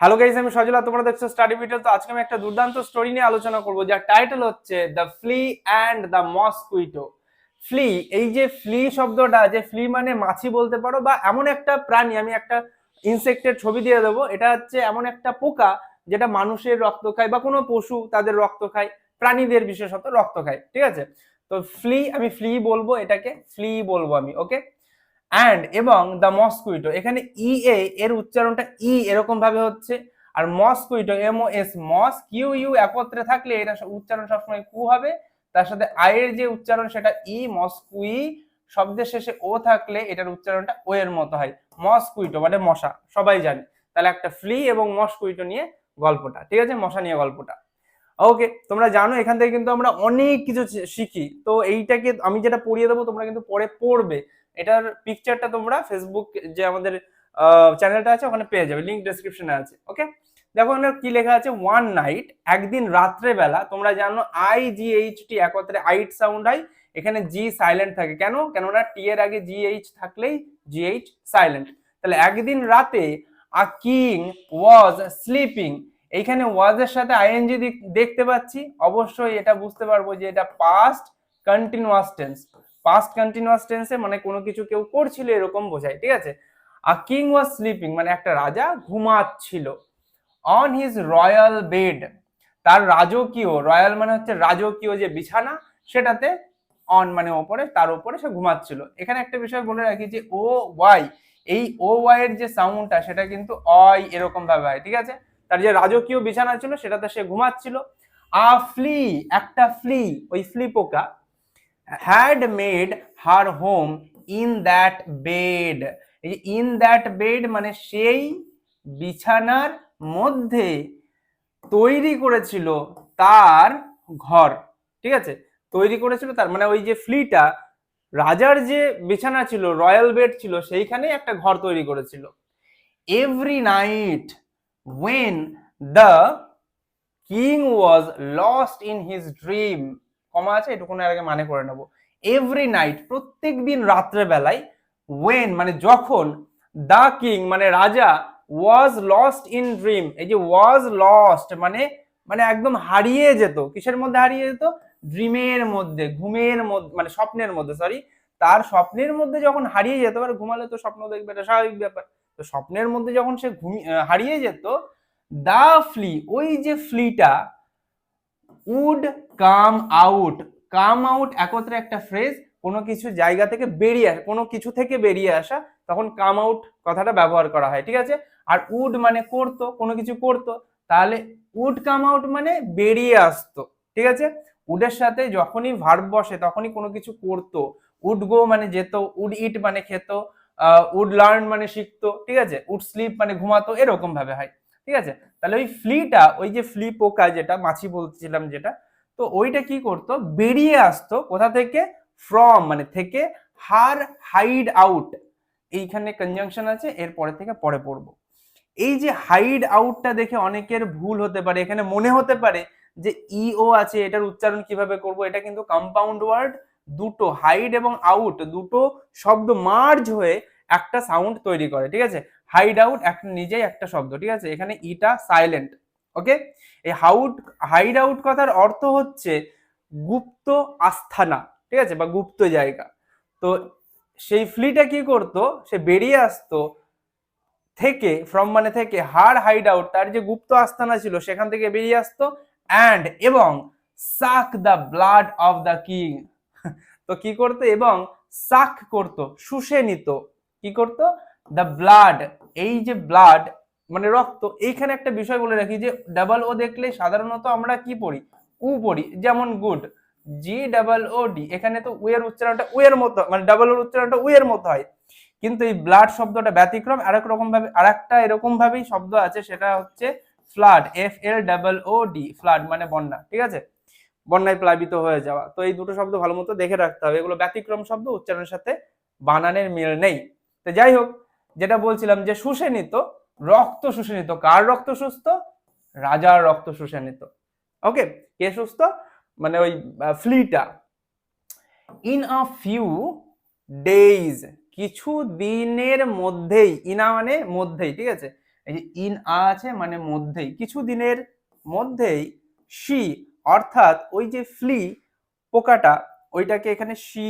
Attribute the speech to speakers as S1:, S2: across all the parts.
S1: Hello guys আমি সজলা, তোমরা দেখছ স্টাডি ভিডিও তো আজকে আমি একটা দুর্দান্ত স্টোরি নিয়ে আলোচনা করব, যার টাইটেল হচ্ছে the flea and the mosquito flea এই যে ফ্লি শব্দটা, যে ফ্লি মানে মাছি বলতে পারো, বা এমন একটা প্রাণী, আমি একটা ইনসেক্টের ছবি দিয়ে দেবো, এটা হচ্ছে এমন একটা পোকা, যেটা মানুষের রক্ত খায়, বা কোনো পশু তাদের রক্ত খায়, প্রাণীদের বিশেষত রক্ত খায়, ঠিক আছে? তো ফ্লি আমি ফ্লি বলব এটাকে ফ্লি বলব আমি ওকে অ্যান্ড এবং দ্য মস্কুইটো এখানে ই এ এর উচ্চারণটা ই এরকম ভাবে হচ্ছে। আর mosquito M O S mos Q U একত্রে থাকলে এটা উচ্চারণ সবসময় কু হবে। তার সাথে আয়ের যে উচ্চারণ সেটা ই মস্কুই শব্দের শেষে ও থাকলে এটার উচ্চারণটা ও এর মতো হয়। মস্কুইটো মানে মশা, সবাই জানে। তাহলে একটা ফ্লি এবং মস্কুইটো নিয়ে গল্পটা, ঠিক আছে? মশা নিয়ে গল্পটা। ওকে তোমরা জানো, এখান থেকে কিন্তু আমরা অনেক কিছু শিখি। তো এইটাকে আমি যেটা পড়িয়ে দেবো, তোমরা কিন্তু পরে পড়বে। এটার পিকচারটা তোমরা ফেসবুক যে আমাদের চ্যানেলটা আছে, ওখানে পেয়ে যাবে লিঙ্ক ডেসক্রিপশনে আছে ওকে দেখো এখানে কি লেখা আছে ওয়ান নাইট একদিন রাত্রে বেলা তোমরা জানো আই জি এইচ টি একত্রে আইট সাউন্ড হয়, এখানে জি সাইলেন্ট থাকে। কেন? কেননা টি এর আগে জি এইচ থাকলেই জি এইচ সাইলেন্ট তাহলে একদিন রাতে আ কিং ওয়াজ স্লিপিং এইখানে ওয়াজ এর সাথে আইএনজি দেখতে পাচ্ছি। অবশ্যই এটা বুঝতে পারব যে এটা past continuous tense past continuous টেন্সে মানে কোনো কিছু কেউ করছিল এরকম বোঝায়, ঠিক আছে? আ কিং ওয়াজ স্লিপিং মানে একটা রাজা ঘুমাচ্ছিল অন হিজ রয়্যাল বেড তার রাজকীয় রয়্যাল মানে হচ্ছে রাজকীয় যে বিছানা, সেটাতে অন মানে ওপরে, তার ওপরে সে ঘুমাচ্ছিল। এখানে একটা বিষয় বলে রাখি যে ও ওয়াই এই ও ওয়াই এর যে সাউন্ডটা সেটা কিন্তু অয় এরকম ভাবে হয়, ঠিক আছে? তার যে রাজকীয় বিছানা ছিল, সেটাতে সে ঘুমাচ্ছিল। আ ফ্লি একটা ফ্লি ওই ফ্লি পোকা had made her home in that bed এই যে ইন দ্যাট বেড মানে সেই বিছানার মধ্যে তৈরি করেছিল তার ঘর, ঠিক আছে? তৈরি করেছিল তার মানে ওই যে ফ্লিটা, রাজার যে বিছানা ছিল, রয়্যাল বেড ছিল সেইখানে একটা ঘর তৈরি করেছিল। Every night when the king was lost in his dream comma আছে এটুকুন আগে মানে করে নেব। এভরি নাইট প্রত্যেক দিন রাত্রে বেলায় ওয়েন মানে যখন দ্য কিং মানে রাজা ওয়াজ লস্ট ইন ড্রিম এই যে ওয়াজ লস্ট মানে মানে একদম হারিয়ে যেত। কিসের মধ্যে হারিয়ে যেত? ড্রিমের মধ্যে, ঘুমের মধ্যে মানে স্বপ্নের মধ্যে সরি তার স্বপ্নের মধ্যে যখন হারিয়ে যেত আর ঘুমালে তো স্বপ্ন দেখবে, এটা স্বাভাবিক ব্যাপার। তো স্বপ্নের মধ্যে যখন সে ঘুমিয়ে হারিয়ে যেত দা ফ্লি ওই যে ফ্লিটা would come out come out একত্রে একটা ফ্রেজ কোনো কিছু জায়গা থেকে বেরিয়ে আসা, কোনো কিছু থেকে বেরিয়ে আসা, তখন কাম আউট কথাটা ব্যবহার করা হয়, ঠিক আছে? আর উড মানে করতো, কোনো কিছু করতো, তাহলে উড কাম আউট মানে বেরিয়ে আসতো, ঠিক আছে? উডের সাথে যখনই ভার্ব বসে, তখনই কোনো কিছু করতো উড গো মানে যেত উড ইট মানে খেত উড লার্ন মানে শিখতো, ঠিক আছে? উড স্লিপ মানে ঘুমাতো, এরকম ভাবে হয়, ঠিক আছে? তাহলে ওই ফ্লিটা, ওই যে ফ্লি পোকা যেটা, মাছি বলছিলাম যেটা, তো ওইটা কি করতো? বেরিয়ে আসতো কোথা থেকে? ফ্রম মানে থেকে হার হাইড আউট। এইখানে কনজাংশন আছে এর পরে থেকে পরে পড়ব। এই যে হাইড আউটটা দেখে অনেকের ভুল হতে পারে, এখানে মনে হতে পারে যে ইও আছে, এটার উচ্চারণ কীভাবে করব? এটা কিন্তু কম্পাউন্ড ওয়ার্ড দুটো, হাইড এবং আউট, দুটো শব্দ মার্জ হয়ে একটা সাউন্ড তৈরি করে, ঠিক আছে? হাইড আউট একটা নিজেই একটা শব্দ, ঠিক আছে? এখানে ইটা সাইলেন্ট ওকে এই হাউট হাইড আউট কথার অর্থ হচ্ছে গুপ্ত আস্থানা, ঠিক আছে? বা গুপ্ত জায়গা। তো সেই ফ্লিটা কি করতো? সে বেরিয়ে আসতো থেকে ফ্রম মানে থেকে হার হাইড আউট তার যে গুপ্ত আস্থানা ছিল, সেখান থেকে বেরিয়ে আসতো অ্যান্ড এবং suck the blood of the king তো কি করতো? এবং সাক করতো, শুষে নিত। কি করতো? দ্য ব্লাড এই যে ব্লাড মানে রক্ত, এইখানে একটা বিষয় বলে রাখি যে ডাবল ও দেখলে সাধারণত আমরা কি পড়ি? উ পড়ি, যেমন good G double O D এখানে তো উয়ের উচ্চারণটা উয়ের মতো মানে ডাবল ওর উচ্চারণটা উয়ের মতো হয়। কিন্তু এই ব্লাড শব্দটা ব্যতিক্রম, আরেক রকম ভাবে আরেকটা এরকম ভাবেই শব্দ আছে, সেটা হচ্ছে flood F L double O D flood মানে বন্যা, ঠিক আছে? বন্যায় প্লাবিত হয়ে যাওয়া। তো এই দুটো শব্দ ভালো মতো দেখে রাখতে হবে, এগুলো ব্যতিক্রম শব্দ, উচ্চারণের সাথে বানানের মিল নেই। তো যাই হোক যেটা বলছিলাম যে শুষে নিত রক্ত শুষে নিত কার রক্ত সুস্থ? রাজার রক্ত শুষে নিত ওকে, কে সুস্থ? মানে ওই ফ্লিটা। ইন আ ফিউ ডেইজ কিছু দিনের মধ্যেই ইনা মানে মধ্যেই, ঠিক আছে? এই যে ইন আ আছে মানে মধ্যেই। কিছু দিনের মধ্যেই শি অর্থাৎ ওই যে ফ্লি পোকাটা, ওইটাকে এখানে শি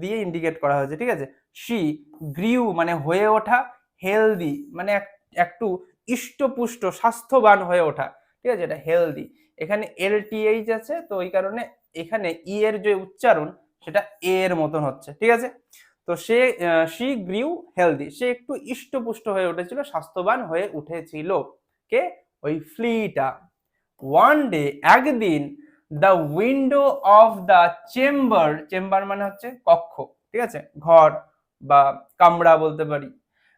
S1: দিয়ে ইন্ডিকেট করা হয়েছে, ঠিক আছে? শি গ্রিউ মানে হয়ে ওঠা, হেলদি মানে এক- একটু ইষ্টপুষ্ট, স্বাস্থ্যবান হয়ে ওঠা, ঠিক আছে? এটা হেলদি। এখানে এল টিএইচ আছে, তো ওই কারণে এখানে ই এর যে উচ্চারণ, সেটা এ এর মতন হচ্ছে, ঠিক আছে? তো সে শি গ্রিউ হেলদি। সে একটু ইষ্টপুষ্ট হয়ে উঠেছিল, স্বাস্থ্যবান হয়ে উঠেছিল। কে? ওই ফ্লিটা। ওয়ান ডে, একদিন the window of the chamber chamber মানে হচ্ছে কক্ষ, ঠিক আছে? ঘর। বা কামরা বলতে পারি।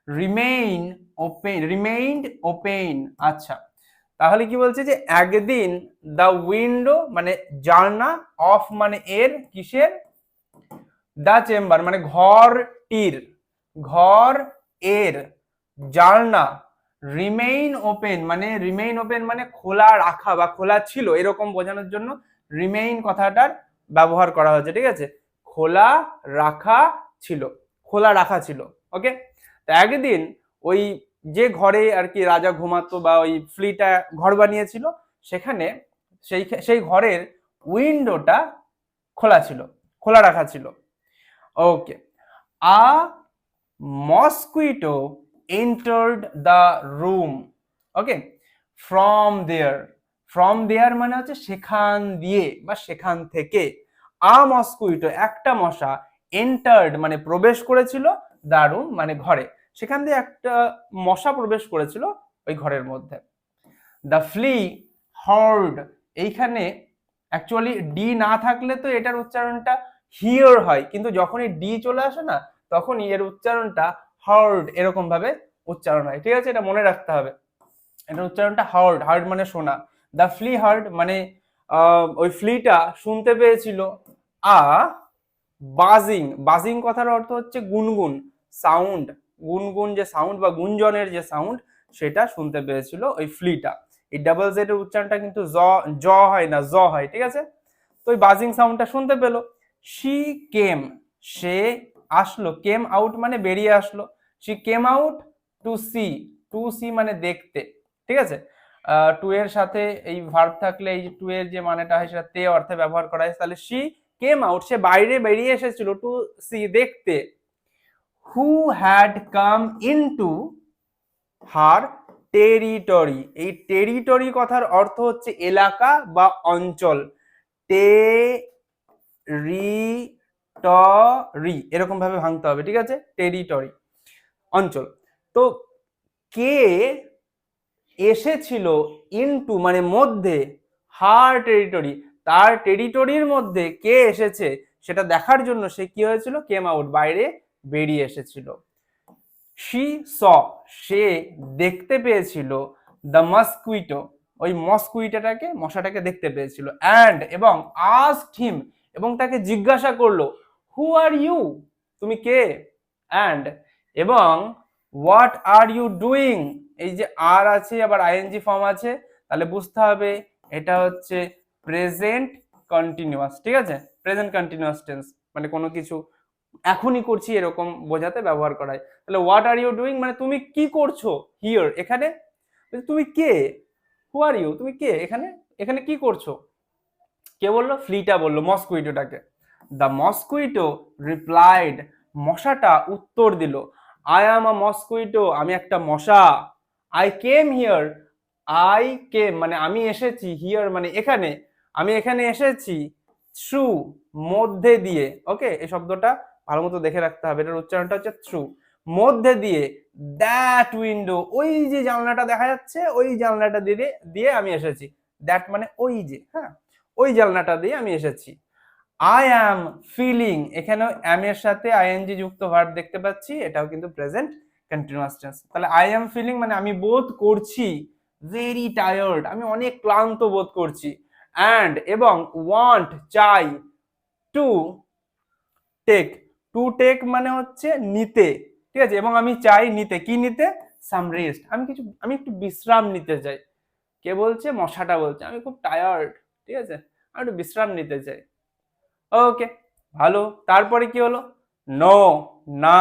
S1: রিমেইন ওপেন রিমেইন্ড ওপেন আচ্ছা। তাহলে কি বলছে যে, একদিন দ্য উইন্ডো মানে জানলা অফ মানে এর কিসের? দ্য চেম্বার মানে ঘরটির ঘর এর। জানলা রিমেইন ওপেন মানে রিমেইন ওপেন মানে খোলা রাখা বা খোলা ছিল, এরকম বোঝানোর জন্য রিমেইন কথাটার ব্যবহার করা হয়েছে, ঠিক আছে? খোলা রাখা ছিল। খোলা রাখা ছিল ওকে তো একদিন ওই যে ঘরে আর কি রাজা ঘুমাতো বা ওই ফ্লিটা ঘর বানিয়েছিল, সেখানে সেই সেই ঘরের উইন্ডোটা খোলা ছিল, খোলা রাখা ছিল okay a mosquito entered the room okay from there from there মানে হচ্ছে সেখান দিয়ে বা সেখান থেকে আ মস্কুইটো একটা মশা এন্টার্ড মানে প্রবেশ করেছিল দ্য রুম মানে ঘরে। সেখান দিয়ে একটা মশা প্রবেশ করেছিল ওই ঘরের মধ্যে। দ্য ফ্লি হর্ড এইখানে অ্যাকচুয়ালি ডি না থাকলে তো এটার উচ্চারণটা হিয়ার হয়, কিন্তু যখনই ডি চলে আসে না, তখনই এর উচ্চারণটা হার্ড এরকম ভাবে উচ্চারণ হয়। ঠিক আছে? এটা মনে রাখতে হবে। এটার উচ্চারণটা হার্ড হার্ড মানে শোনা। দ্য ফ্লি হার্ড মানে ওই ফ্লিটা শুনতে পেয়েছিল। আ বাজিং বাজিং কথার অর্থ হচ্ছে গুনগুন সাউন্ড গুনগুন যে সাউন্ড বা গুঞ্জনের যে সাউন্ড সেটা শুনতে পেয়েছিল ওই ফ্লিটা এই ডাবল জেড এর উচ্চারণটা কিন্তু জ জ হয় না, জ হয়, ঠিক আছে? তো ওই বাজিং সাউন্ডটা শুনতে পেল। শি কেম সে আসলো। কেম আউট মানে বেরিয়ে আসলো। She came out to see to see মানে দেখতে, ঠিক আছে? টু এর সাথে এই ভার্ব থাকলে এই টু এর যে মানেটা হয় সেটা তে অর্থে ব্যবহার করা হয়। তাহলে শি কেম আউট সে বাইরে বেরিয়ে এসেছিল টু সি দেখতে। Who had come into her territory এই টেরিটরি কথার অর্থ হচ্ছে এলাকা বা অঞ্চল। টে রি ট রি এরকম ভাবে ভাঙতে হবে, ঠিক আছে? টেরিটরি অঞ্চল। তো কে এসেছিল ইনটু মানে মধ্যে হার টেরিটরি তার টেরিটরির মধ্যে কে এসেছে সেটা দেখার জন্য সে কি হয়েছিল? কেম আউট বাইরে বেরিয়ে এসেছিল। শি স সে দেখতে পেয়েছিল দ্য মস্কুইটো ওই মস্কুইটাটাকে মশাটাকে দেখতে পেয়েছিল। অ্যান্ড এবং আস্কড হিম এবং তাকে জিজ্ঞাসা করল হু আর ইউ তুমি কে? অ্যান্ড এবং হোয়াট আর ইউ ডুইং এই যে আর আছে, আবার আইএনজি ফর্ম আছে, তাহলে বুঝতে হবে, এটা হচ্ছে প্রেজেন্ট কন্টিনিউয়াস ঠিক আছে? প্রেজেন্ট কন্টিনিউয়াস টেন্স মানে কোনো কিছু এখনই করছি এরকম বোঝাতে ব্যবহার করা হয় তাহলে হোয়াট আর ইউ ডুইং মানে তুমি কি করছ হিয়ার এখানে? তুমি কে? হু আর ইউ তুমি কে? এখানে? এখানে কি করছ? কে বলল? ফ্লিটা বলল, মস্কুইটোটাকে। দ্য মস্কুইটো রিপ্লাইড মশাটা উত্তর দিল আই অ্যাম আ মস্কুইটো আমি একটা মশা। I came here I came মানে আমি এসেছি হিয়ার মানে এখানে। আমি এখানে এসেছি থ্রু মধ্যে দিয়ে ওকে এই শব্দটা ভালো মতো দেখে রাখতে হবে। এটার উচ্চারণটা হচ্ছে থ্রু মধ্যে দিয়ে দ্যাট উইন্ডো ওই যে জানলাটা দেখা যাচ্ছে, ওই জানলাটা দিয়ে দিয়ে আমি এসেছি। দ্যাট মানে ওই যে হ্যাঁ? ওই জানলাটা দিয়ে আমি এসেছি। আই অ্যাম ফিলিং এখানেও অ্যাম এর সাথে আইএনজি যুক্ত ভার্ব দেখতে পাচ্ছি, এটাও কিন্তু প্রেজেন্ট কন্টিনিউয়াস টেন্স তাহলে আই অ্যাম ফিলিং মানে আমি বোধ করছি ভেরি টায়ার্ড আমি অনেক ক্লান্ত বোধ করছি। অ্যান্ড এবং ওয়ান্ট চাই টু টেক টু টেক মানে হচ্ছে নিতে, ঠিক আছে? এবং আমি চাই নিতে, কি নিতে? সাম রেস্ট আমি কিছু, আমি একটু বিশ্রাম নিতে চাই। কে বলছে? মশাটা বলছে। আমি খুব টায়ার্ড ঠিক আছে? আমি একটু বিশ্রাম নিতে চাই। ওকে ভালো। তারপরে কি হলো? নো না।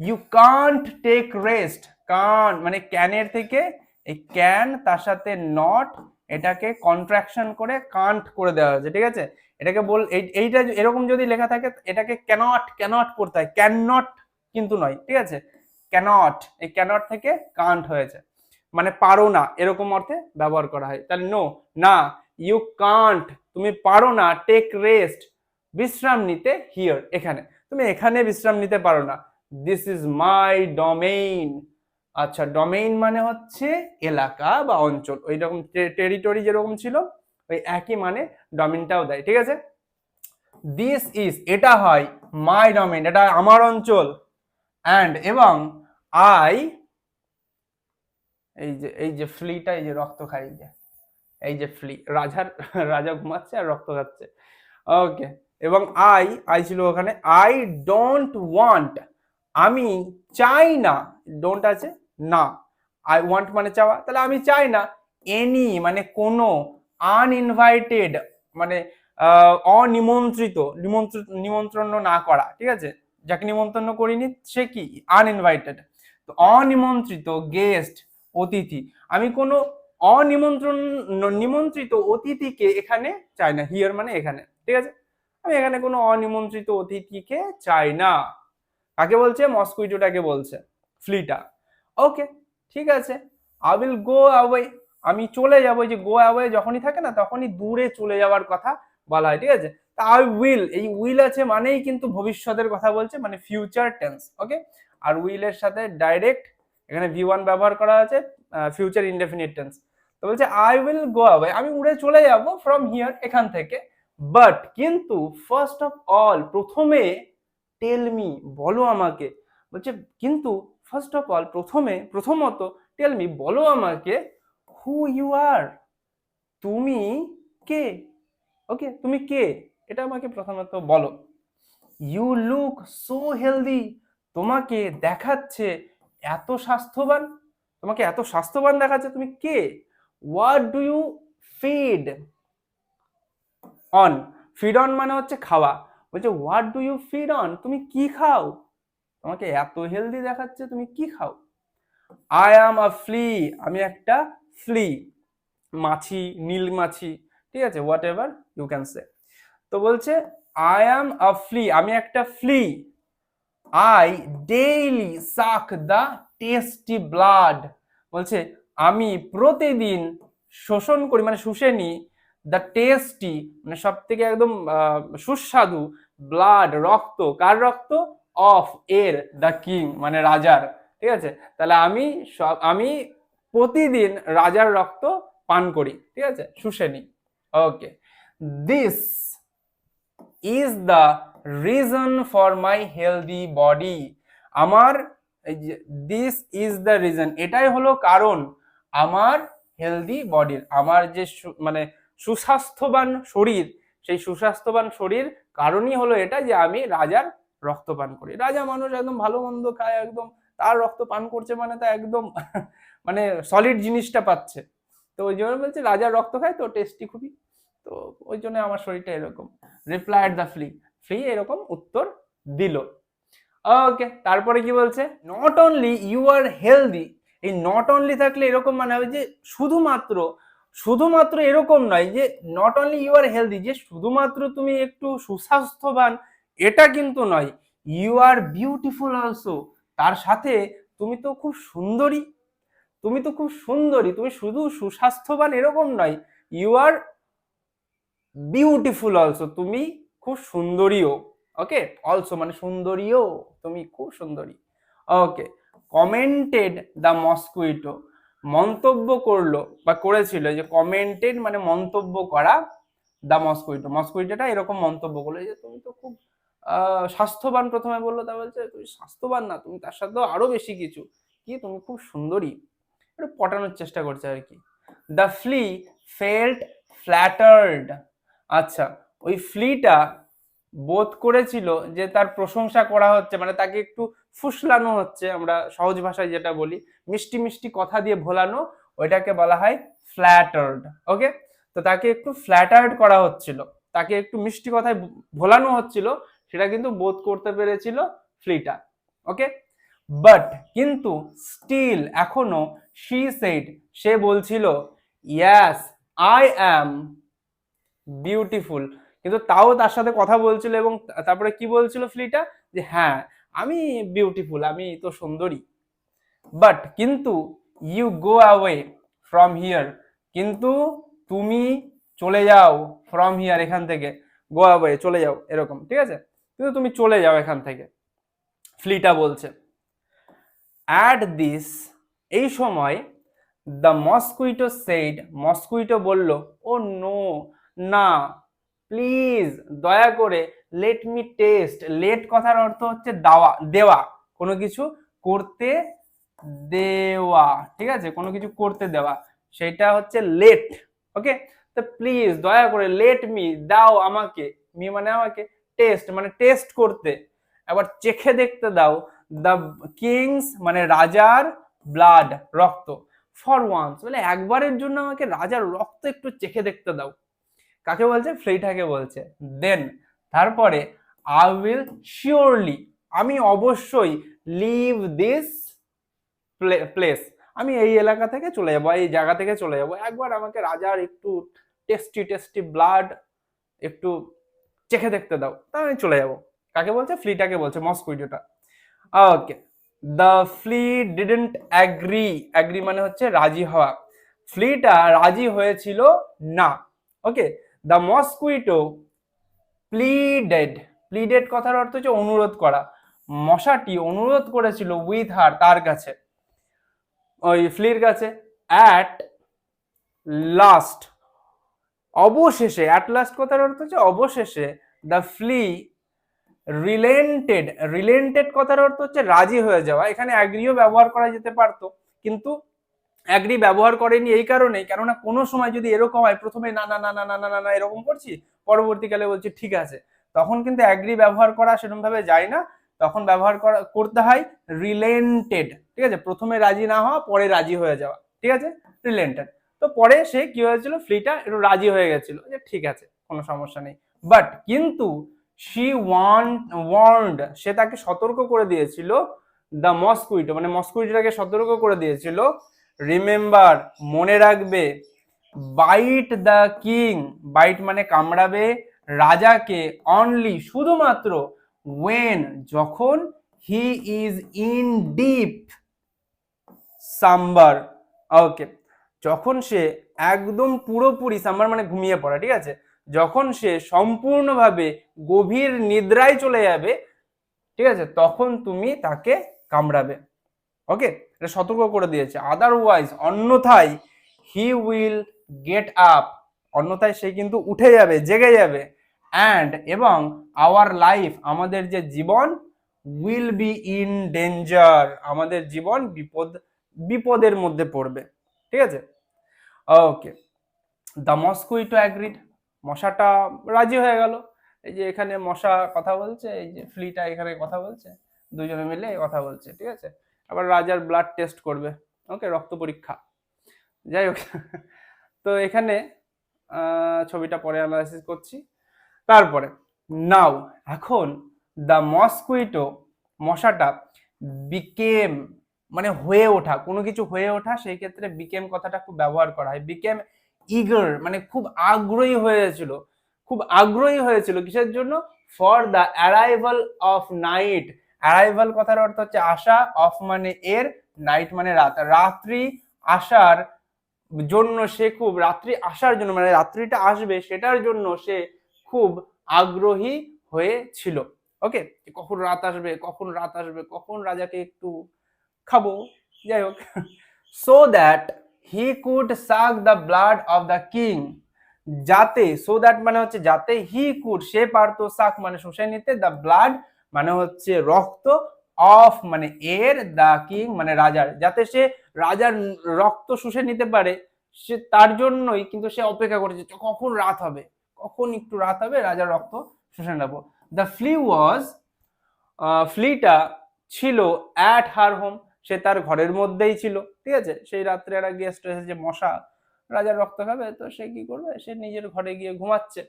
S1: ইউ কান্ট টেক রেস্ট কান মানে ক্যানের থেকে, এই ক্যান তার সাথে নট এটাকে কন্ট্রাকশন করে কান্ট করে দেওয়া হয়েছে, ঠিক আছে? এটাকে বল, এই- এইটা এরকম যদি লেখা থাকে, এটাকে ক্যানট ক্যানট করতে হয়। ক্যান নট কিন্তু নয়, ঠিক আছে? ক্যানট এই ক্যানট থেকে কান্ট হয়েছে। মানে পারো না, এরকম অর্থে ব্যবহার করা হয়। তাহলে নো না ইউ কান্ট তুমি পারো না টেক রেস্ট বিশ্রাম নিতে হিয়ার এখানে। তুমি এখানে বিশ্রাম নিতে পারো না। দিস ইজ মাই ডোমেইন আচ্ছা ডোমেইন মানে হচ্ছে এলাকা বা অঞ্চল। ওই রকম টেরিটরি যেরকম ছিল, ওই একই মানে ডোমেইনটাও দেয়, ঠিক আছে? দিস ইজ এটা হয় মাই ডোমেইন এটা আমার অঞ্চল। অ্যান্ড এবং আই এই যে এই যে ফ্লিটা এই যে রক্ত খাই যে, এই যে ফ্লি রাজার রাজা ঘুমাচ্ছে আর রক্ত খাচ্ছে। ওকে এবং আই আই ছিল ওখানে আই ডোন্ট ওয়ান্ট আমি চাই না ডোন্ট আছে? না আই ওয়ান্ট মানে চাওয়া, তাহলে আমি চাই না এনি মানে কোনো আনইনভাইটেড মানে অনিমন্ত্রিত, নিমন্ত্রিত, নিমন্ত্রণ না করা, ঠিক আছে? যাকে নিমন্ত্রণ করিনি, সে কি? আনইনভাইটেড তো অনিমন্ত্রিত গেস্ট অতিথি, আমি কোনো অনিমন্ত্রণ, নিমন্ত্রিত অতিথিকে এখানে চাই না হিয়ার মানে এখানে, ঠিক আছে? আমি এখানে কোনো অনিমন্ত্রিত অতিথিকে চাই না। কাকে বলছে? মস্কুইটোটাকে বলছে, ফ্লিটা। ওকে ঠিক আছে। আই উইল গো অ্যাওয়ে আমি চলে যাব যে গো অ্যাওয়ে যখনই থাকে না, তখনই দূরে চলে যাওয়ার কথা বলা হয়, ঠিক আছে? তা আই উইল এই উইল আছে মানেই কিন্তু ভবিষ্যতের কথা বলছে মানে ফিউচার টেন্স ওকে আর উইলের সাথে ডাইরেক্ট এখানে ভি ওয়ান ব্যবহার করা আছে ফিউচার ইনডেফিনিট টেন্স তো বলছে আই উইল গো অ্যাওয়ে আমি উড়ে চলে যাব ফ্রম হিয়ার এখান থেকে। বাট কিন্তু ফার্স্ট অফ অল প্রথমে টেল মি বলো আমাকে। বলছে, কিন্তু ফার্স্ট অফ অল প্রথমে, প্রথমত টেল মি বলো আমাকে হু ইউ আর তুমি কে? ওকে তুমি কে? এটা আমাকে প্রথমত বলো। ইউ লুক সো হেলদি তোমাকে দেখাচ্ছে এত স্বাস্থ্যবান? তোমাকে এত স্বাস্থ্যবান দেখাচ্ছে তুমি কে? What do you feed on feed on মানে হচ্ছে খাওয়া। বলছে what do you feed on তুমি কি খাও? তোমাকে এত হেলদি দেখাচ্ছে, তুমি কি খাও? আই অ্যাম আ ফ্লি আমি একটা ফ্লি মাছি, নীল মাছি, ঠিক আছে whatever you can say তো বলছে আই অ্যাম আ ফ্লি আমি একটা flea I daily suck the tasty blood বলছে, আমি প্রতিদিন শোষণ করি মানে শুষে নিই দ্য টেস্টি মানে সব থেকে একদম সুস্বাদু ব্লাড রক্ত, কার রক্ত? অফ এর দ্য কিং মানে রাজার, ঠিক আছে? তাহলে আমি সব, আমি প্রতিদিন রাজার রক্ত পান করি, ঠিক আছে? শুষে okay this is the reason for my healthy body আমার দিস ইজ দ্য রিজন এটাই হলো কারণ আমার হেলদি বডির আমার যে মানে সুস্বাস্থ্যবান শরীর, সেই সুস্বাস্থ্যবান শরীর কারণই হলো এটা যে আমি রাজার রক্ত পান করি। রাজা মানুষ একদম ভালো মন্দ খায়, একদম তার রক্ত পান করছে মানে তা একদম মানে সলিড জিনিসটা পাচ্ছে। তো ওই জন্য বলছে, রাজার রক্ত খায় তো টেস্টি খুবই। তো ওই জন্য আমার শরীরটা এরকম। রিপ্লাইড দ্য ফ্লি ফ্লি এরকম উত্তর দিল। ওকে তারপরে কি বলছে? Not only you are healthy এই নট অনলি থাকলে এরকম মানে হবে যে শুধুমাত্র শুধুমাত্র এরকম নয় যে not only you are healthy যে শুধুমাত্র তুমি একটু সুস্বাস্থ্যবান এটা কিন্তু নয় ইউ আর বিউটিফুল অলসো তার সাথে তুমি তো খুব সুন্দরী, তুমি তো খুব সুন্দরী, তুমি শুধু সুস্বাস্থ্যবান এরকম নয় ইউ আর বিউটিফুল অলসো তুমি খুব সুন্দরীও ওকে অলসো মানে সুন্দরীও, তুমি খুব সুন্দরী। ওকে কমেন্টেড দ্য মস্কুইটো মন্তব্য করল বা করেছিল যে কমেন্টেড মানে মন্তব্য করা দ্য মস্কুইটো মস্কুইটোটা এরকম মন্তব্য করল যে, তুমি তো খুব স্বাস্থ্যবান প্রথমে বলল, তা বলছে, তুমি স্বাস্থ্যবান না, তুমি তার সাথেও আরও বেশি কিছু। কি, তুমি খুব সুন্দরী। একটু পটানোর চেষ্টা করছে আর কি। The flea felt flattered. আচ্ছা ওই ফ্লিটা বোধ করেছিল যে তার প্রশংসা করা হচ্ছে মানে তাকে একটু ফুসলানো হচ্ছে, আমরা সহজ ভাষায় যেটা বলি, মিষ্টি মিষ্টি কথা দিয়ে ভোলানো, ওইটাকে বলা হয় ফ্ল্যাটার্ড, ওকে? তো তাকে একটু ফ্ল্যাটার্ড করা হচ্ছিল, তাকে একটু মিষ্টি কথায় ভোলানো হচ্ছিল সেটা কিন্তু বোধ করতে পেরেছিল ফ্লিটা ওকে বাট কিন্তু স্টিল এখনও শি সেড সে বলছিল ইয়াস আই অ্যাম বিউটিফুল কিন্তু তাও তার সাথে কথা বলছিল এবং তারপরে কি বলছিল ফ্লিটা? যে হ্যাঁ আমি বিউটিফুল আমি তো সুন্দরী। বাট কিন্তু you go away from here কিন্তু তুমি চলে যাও ফ্রম হিয়ার এখান থেকে। গো অ্যাওয়ে চলে যাও, এরকম, ঠিক আছে? কিন্তু তুমি চলে যাও এখান থেকে। ফ্লিটা বলছে অ্যাট দিস এই সময় দ্য মস্কুইটো সেইড মস্কুইটো বলল ও নো না প্লিজ দয়া করে লেট মি টেস্ট লেট কথার অর্থ হচ্ছে দাওয়া, দেওয়া। কোনো কিছু করতে দেওয়া, ঠিক আছে? কোনো কিছু করতে দেওয়া। সেটা হচ্ছে লেট ওকে তো প্লিজ দয়া করে লেট মি দাও আমাকে, মি মানে আমাকে। টেস্ট মানে টেস্ট করতে। আবার চেখে দেখতে দাও দ্য কিংস মানে রাজার ব্লাড রক্ত। ফর ওয়ান্স মানে একবারের জন্য আমাকে রাজার রক্ত একটু চেখে দেখতে দাও। কাকে বলছে? ফ্লেইটাকে বলছে। দেন তারপরে আই উইল শিওরলি আমি অবশ্যই লিভ দিস প্লেস আমি এই এলাকা থেকে চলে যাব, এই জায়গা থেকে চলে যাব। একবার আমাকে রাজার একটু টেস্টি টেস্টি ব্লাড একটু চেখে দেখতে দাও তা আমি চলে যাব। কাকে বলছে? ফ্লিটাকে বলছে মস্কুইটোটা okay the flea didn't agree agree মানে হচ্ছে রাজি হওয়া। ফ্লিটা রাজি হয়েছিল না। Okay the mosquito pleaded pleaded কথার অর্থ হচ্ছে অনুরোধ করা। মশাটি অনুরোধ করেছিল উইথ হার তার কাছে। ওই ফ্লির কাছে অ্যাট লাস্ট অবশেষে অ্যাট লাস্ট কথার অর্থ হচ্ছে অবশেষে দ্য ফ্লি রিলেন্টেড রিলেন্টেড কথার অর্থ হচ্ছে রাজি হয়ে যাওয়া। এখানে অ্যাগ্রিও ব্যবহার করা যেতে পারতো, কিন্তু অ্যাগ্রি ব্যবহার করেনি এই কারণেই। কেননা কোনো সময় যদি এরকম হয়, প্রথমে না না না না না না না না, এরকম করছি, পরবর্তীকালে বলছি ঠিক আছে। তখন কিন্তু অ্যাগ্রি ব্যবহার করা সেরকম ভাবে যায় না। তখন ব্যবহার করা, করতে হয় রিলেন্টেড ঠিক আছে? প্রথমে রাজি না হওয়া, পরে রাজি হয়ে যাওয়া, ঠিক আছে? রিলেন্টেড তো পরে সে কি হয়েছিল? ফ্লিটা একটু রাজি হয়ে গেছিল যে ঠিক আছে, কোনো সমস্যা নেই। বাট কিন্তু শি ওয়ান ওয়ার্নড সে তাকে সতর্ক করে দিয়েছিল দ্য মস্কুইটো মানে মস্কুইটোটাকে সতর্ক করে দিয়েছিল। রিমেম্বার মনে রাখবে বাইট দ্য কিং বাইট মানে কামড়াবে রাজাকে অনলি শুধুমাত্র ওয়েন যখন he is in deep slumber okay যখন সে একদম পুরোপুরি সাম্বার মানে ঘুমিয়ে পড়া, ঠিক আছে? যখন সে সম্পূর্ণভাবে গভীর নিদ্রায় চলে যাবে, ঠিক আছে? তখন তুমি তাকে কামড়াবে। ওকে? এটা সতর্ক করে দিয়েছে। আদারওয়াইজ অন্যথায় হি উইল গেট আপ অন্যথায় সে কিন্তু উঠে যাবে, জেগে যাবে। অ্যান্ড এবং আওয়ার লাইফ আমাদের যে জীবন উইল বি ইন ডেঞ্জার আমাদের জীবন বিপদ, বিপদের মধ্যে পড়বে। ঠিক আছে? ওকে দ্য মস্কুইটো অ্যাগ্রিড মশাটা রাজি হয়ে গেল। এই যে এখানে মশা কথা বলছে, এই যে ফ্লিটা এখানে কথা বলছে, দুজনে মিলে কথা বলছে, ঠিক আছে? আবার রাজার ব্লাড টেস্ট করবে। ওকে রক্ত পরীক্ষা। যাই হোক, তো এখানে ছবিটা পরে অ্যানালাইসিস করছি। তারপরে নাও এখন দ্য মস্কুইটো মশাটা বিকেম মানে হয়ে ওঠা, কোনো কিছু হয়ে ওঠা, সেই ক্ষেত্রে বিকেম কথাটা খুব ব্যবহার করা হয়। বিকেম ইগার মানে খুব আগ্রহী হয়েছিল, খুব আগ্রহী হয়েছিল কিসের জন্য? For the arrival of night arrival কথার অর্থ হচ্ছে আসা অফ মানে এর নাইট মানে রাত। রাত্রি আসার জন্য সে খুব, রাত্রি আসার জন্য মানে রাত্রিটা আসবে সেটার জন্য সে খুব আগ্রহী হয়েছিল। ওকে কখন রাত আসবে, কখন রাত আসবে, কখন রাজাকে একটু খাব, যাই হোক। So that he could suck the blood of the king যাতে সো দ্যাট মানে হচ্ছে যাতে হি কুড সে পারতো সাক মানে শুষে নিতে। দ্য ব্লাড মানে হচ্ছে রক্ত অফ মানে এর দ্য কিং মানে রাজার। যাতে সে রাজার রক্ত শুষে নিতে পারে। সে তার জন্যই কিন্তু সে অপেক্ষা করেছে কখন রাত হবে। কখন একটু রাত হবে, রাজার রক্ত শুষে নেব। দ্য ফ্লি ওয়াজ ফ্লিটা ছিল অ্যাট হার হোম সে তার ঘরের মধ্যেই ছিল, ঠিক আছে? সেই রাত্রে একটা গেস্ট এসেছে, মশা, রাজার রক্ত খাবে, তো সে কি করবে? সে নিজের ঘরে গিয়ে ঘুমাচ্ছে।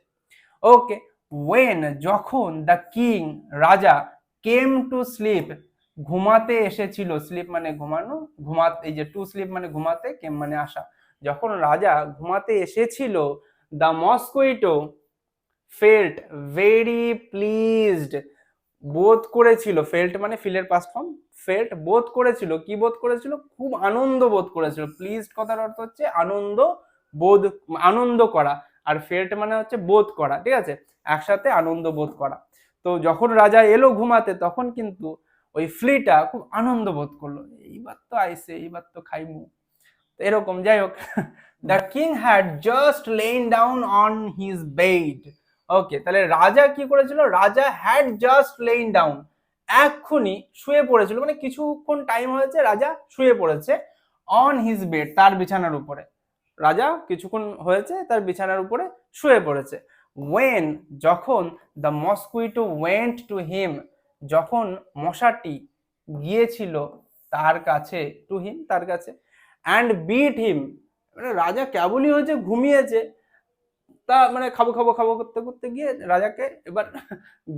S1: ওকে ওয়েন যখন দ্য কিং রাজা কেম টু স্লিপ ঘুমাতে এসেছিল স্লিপ মানে ঘুমানো, ঘুমাতে, এই যে টু স্লিপ মানে ঘুমাতে কেম মানে আসা। যখন রাজা ঘুমাতে এসেছিল the mosquito felt very pleased বোধ করেছিল ফেল্ট মানে ফিলের পাস্ট ফর্ম ফেল্ট বোধ করেছিল, কি বোধ করেছিল? খুব আনন্দ বোধ করেছিল। প্লিজড কথার অর্থ হচ্ছে আনন্দ বোধ আনন্দ করা। আর ফেল্ট মানে হচ্ছে বোধ করা, ঠিক আছে? একসাথে আনন্দ বোধ করা। তো যখন রাজা এলো ঘুমাতে, তখন কিন্তু ওই ফ্লিটা খুব আনন্দ বোধ করল। এইবার তো আইসে, এইবার তো খাইমু। তো এরকম, যাই হোক। The king had just lain down on his bed okay তাহলে রাজা কি করেছিল? রাজা হ্যাড জাস্ট লেইন ডাউন এক্ষুনি শুয়ে পড়েছিল মানে কিছুক্ষণ টাইম হয়েছে, রাজা শুয়ে পড়েছে অন হিজ বেড তার বিছানার উপরে। রাজা কিছুক্ষণ হয়েছে, তার বিছানার উপরে শুয়ে পড়েছে। ওয়েন যখন the mosquito went to him যখন মশাটি গিয়েছিল তার কাছে টু হিম তার কাছে অ্যান্ড বিট হিম মানে রাজা কেবলই হয়েছে, ঘুমিয়েছে, তা মানে খাব খাব খাব করতে করতে গিয়ে রাজাকে এবার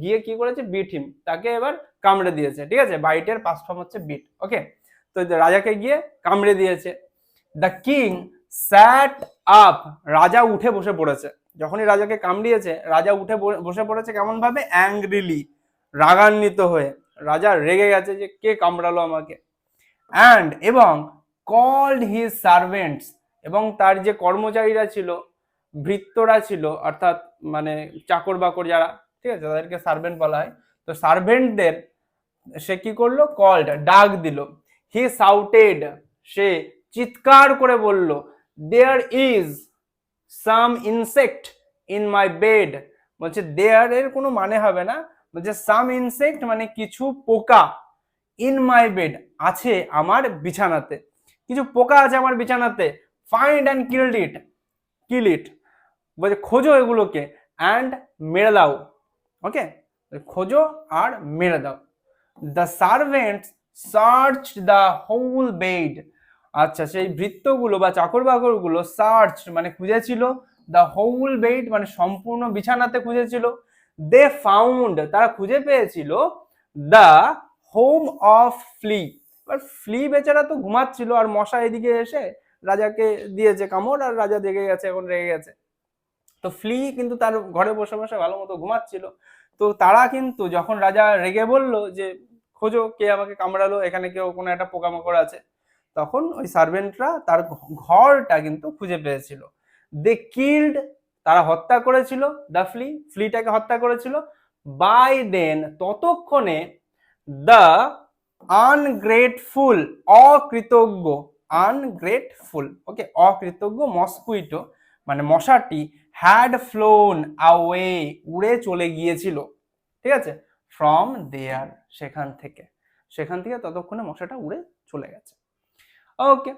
S1: গিয়ে কি করেছে বিট হিম তাকে এবার কামড়ে দিয়েছে, ঠিক আছে? বাইটের পাঁচ ফর্ম হচ্ছে বিট, ওকে? তো রাজাকে গিয়ে কামড়ে দিয়েছে। দ্য কিং স্যাট আপ, রাজা উঠে বসে পড়েছে। যখনই রাজাকে কামড়িয়েছে, রাজা উঠে বসে পড়েছে কেমন ভাবে অ্যাংরিলি, রাগান্বিত হয়ে। রাজা রেগে গেছে যে, কে কামড়ালো আমাকে? অ্যান্ড এবং কল্ড হিজ সার্ভেন্টস এবং তার যে কর্মচারীরা ছিল, ভৃত্যরা ছিল, অর্থাৎ মানে চাকর বাকর যারা, ঠিক আছে? তাদেরকে সার্ভেন্ট বলা হয়। তো সার্ভেন্টদের সে কি করল? কল্ড ডাক দিল। হি সাউটেড সে চিৎকার করে বলল there is some insect in my bed বলছে দেয়ার এর কোনো মানে হবে না। বলছে সাম ইনসেক্ট মানে কিছু পোকা ইন মাই বেড আছে আমার বিছানাতে। কিছু পোকা আছে আমার বিছানাতে। Find and killed it kill it বলছে, খোঁজো এগুলোকে অ্যান্ড মেরে দাও। ওকে খোঁজো আর মেরে দাও। The servants search the whole bed আচ্ছা সেই বৃত্তগুলো বা চাকর বাকরগুলো সার্চ মানে খুঁজেছিল দ্য হোল বেড মানে সম্পূর্ণ বিছানাতে খুঁজেছিল। দে ফাউন্ড তারা খুঁজে পেয়েছিল দ্য হোম অফ ফ্লি এবার ফ্লি বেচারা তো ঘুমাচ্ছিল, আর মশা এদিকে এসে রাজাকে দিয়েছে কামড়, আর রাজা দেখে গেছে, এখন রেগে গেছে। তো ফ্লি কিন্তু তার ঘরে বসে বসে ভালো মতো ঘুমাচ্ছিল। তো তারা কিন্তু যখন রাজা রেগে বলল যে খোঁজো কে আমাকে কামড়ালো, এখানে কেউ কোনো একটা পোকামাকড় আছে। তখন ওই সার্ভেন্টরা তার ঘরটা কিন্তু খুঁজে পেয়েছিল। দে কিল্ড তারা হত্যা করেছিল দ্য ফ্লি ফ্লিটাকে হত্যা করেছিল। বাই দেন ততক্ষণে দ্য আনগ্রেটফুল অকৃতজ্ঞ আনগ্রেটফুল ওকে অকৃতজ্ঞ মস্কুইটো মানে মশাটি হ্যাড ফ্লোন আওয়ে উড়ে চলে গিয়েছিল। ঠিক আছে? ফ্রম দেয়ার সেখান থেকে। সেখান থেকে ততক্ষণে মশাটা উড়ে চলে গেছে। ওকে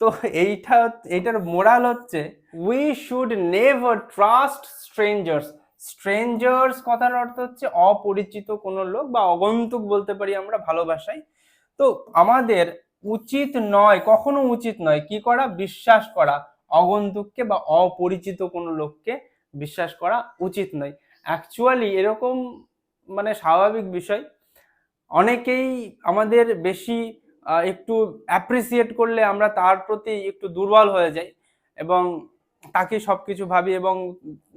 S1: তো এইটা, এইটার মোরাল হচ্ছে we should never trust strangers strangers কথার অর্থ হচ্ছে অপরিচিত কোনো লোক বা অগন্তুক বলতে পারি আমরা ভালোবাসাই তো আমাদের উচিত নয়, কখনো উচিত নয়, কি করা? বিশ্বাস করা। অগন্তুককে বা অপরিচিত কোনো লোককে বিশ্বাস করা উচিত নয়। অ্যাকচুয়ালি এরকম মানে স্বাভাবিক বিষয়। অনেকেই আমাদের বেশি একটু অ্যাপ্রিসিয়েট করলে আমরা তার প্রতি একটু দুর্বল হয়ে যাই এবং তাকে সব কিছু ভাবি এবং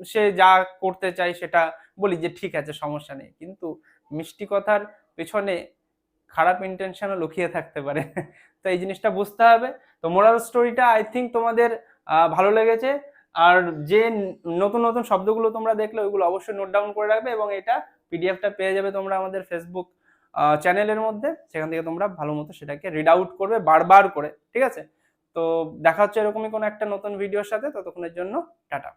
S1: সে যা করতে চাই সেটা বলি যে, ঠিক আছে, সমস্যা নেই। কিন্তু মিষ্টি কথার পেছনে খারাপ ইন্টেনশনও লুকিয়ে থাকতে পারে। তো এই জিনিসটা বুঝতে হবে। তো মোরাল স্টোরিটা আই থিঙ্ক তোমাদের ভালো লেগেছে। আর যে নতুন নতুন শব্দগুলো তোমরা দেখলে, ওইগুলো অবশ্যই নোট ডাউন করে রাখবে এবং এটা পিডিএফটা পেয়ে যাবে তোমরা আমাদের ফেসবুক চ্যানেলের মধ্যে। সেখান থেকে তোমরা ভালো মতো সেটাকে রিড আউট করবে বারবার করে, ঠিক আছে? তো দেখা হচ্ছে এরকমই কোনো একটা নতুন ভিডিওর সাথে, ততক্ষণের জন্য টাটা।